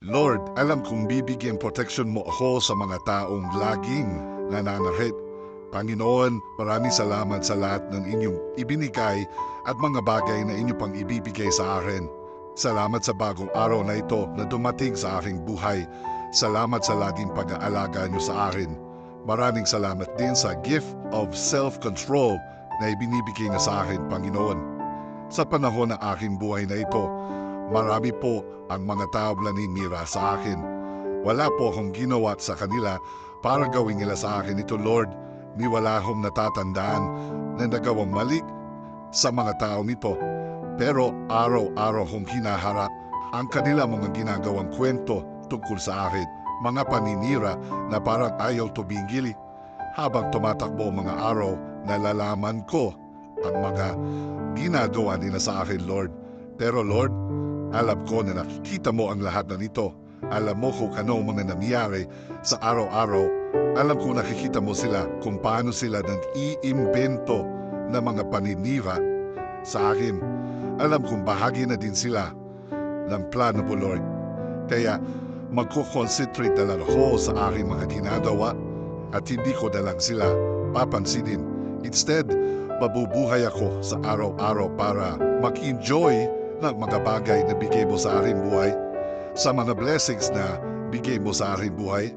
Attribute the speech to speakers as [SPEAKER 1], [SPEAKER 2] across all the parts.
[SPEAKER 1] Lord, alam kong bibigyan protection mo ako sa mga taong laging nananakit. Panginoon, maraming salamat sa lahat ng inyong ibinigay at mga bagay na inyo pang ibibigay sa akin. Salamat sa bagong araw na ito na dumating sa aking buhay. Salamat sa laging pag-aalaga niyo sa akin. Maraming salamat din sa gift of self-control na ibinibigay na sa akin, Panginoon. Sa panahon ng aking buhay na ito, marami po ang mga tao naninira sa akin. Wala po akong ginawa sa kanila para gawin nila sa akin ito, Lord. Ni wala akong natatandaan na nagawang mali sa mga tao nito. Pero araw-araw kong hinaharap ang kanila mga ginagawang kwento tungkol sa akin. Mga paninira na parang ayaw tumigil. Habang tumatakbo mga araw, nalalaman ko ang mga ginagawa nila sa akin, Lord. Pero Lord, alam ko na nakikita mo ang lahat na nito. Alam mo kung ano mga nangyari sa araw-araw. Alam ko nakikita mo sila kung paano sila nang iimbento ng mga paninira sa akin. Alam kong bahagi na din sila ng plano mo, Lord. Kaya magko-concentrate na lang ako sa aking mga ginagawa at hindi ko na lang sila papansinin. Instead, mabubuhay ako sa araw-araw para mag-enjoy ng mga bagay na bigay mo sa aking buhay. Sa mga blessings na bigay mo sa aking buhay,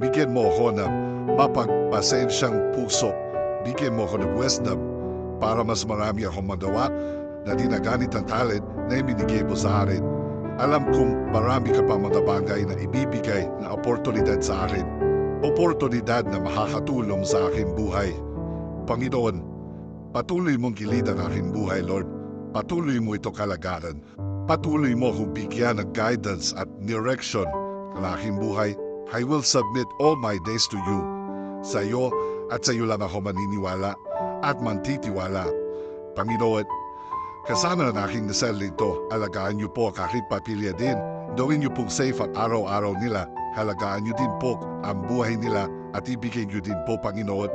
[SPEAKER 1] bigyan mo ako ng mapagpasensyang puso. Bigyan mo ako ng wisdom para mas marami akong magawa na dinaganit ang talent na ibinigay mo sa akin. Alam kong marami ka pa mga bagay na ibibigay na oportunidad sa akin. Oportunidad na makakatulong sa aking buhay. Panginoon, patuloy mong gilid ang aking buhay, Lord. Patuloy mo ito kalagaran. Patuloy mo akong bigyan ng guidance at direction ng aking buhay. I will submit all my days to you. Sa iyo at sa iyo lang ako maniniwala at mantitiwala. Panginoon, kasama ng aking nito, alagaan niyo po ang aking papilya din. Gawin niyo pong safe at araw-araw nila. Halagaan niyo din po ang buhay nila at ibigay niyo din po, Panginoon,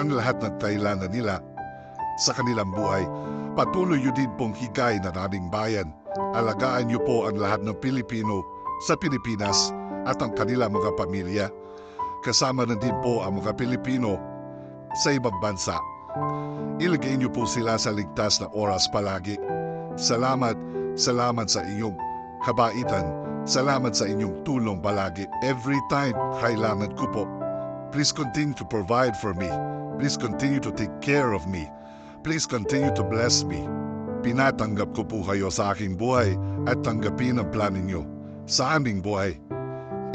[SPEAKER 1] ang lahat ng kailangan nila sa kanilang buhay. Patuloy niyo din pong higay ng aming bayan. Alagaan niyo po ang lahat ng Pilipino sa Pilipinas at ang kanilang mga pamilya. Kasama na din po ang mga Pilipino sa ibang bansa. Ilagay niyo po sila sa ligtas na oras palagi. Salamat, salamat sa iyong kabaitan. Salamat sa inyong tulong palagi. Every time kailangan ko po. Please continue to provide for me. Please continue to take care of me. Please continue to bless me. Pinatanggap ko po kayo sa aking buhay at tanggapin ang plano niyo sa aming buhay.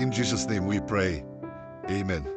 [SPEAKER 1] In Jesus' name we pray. Amen.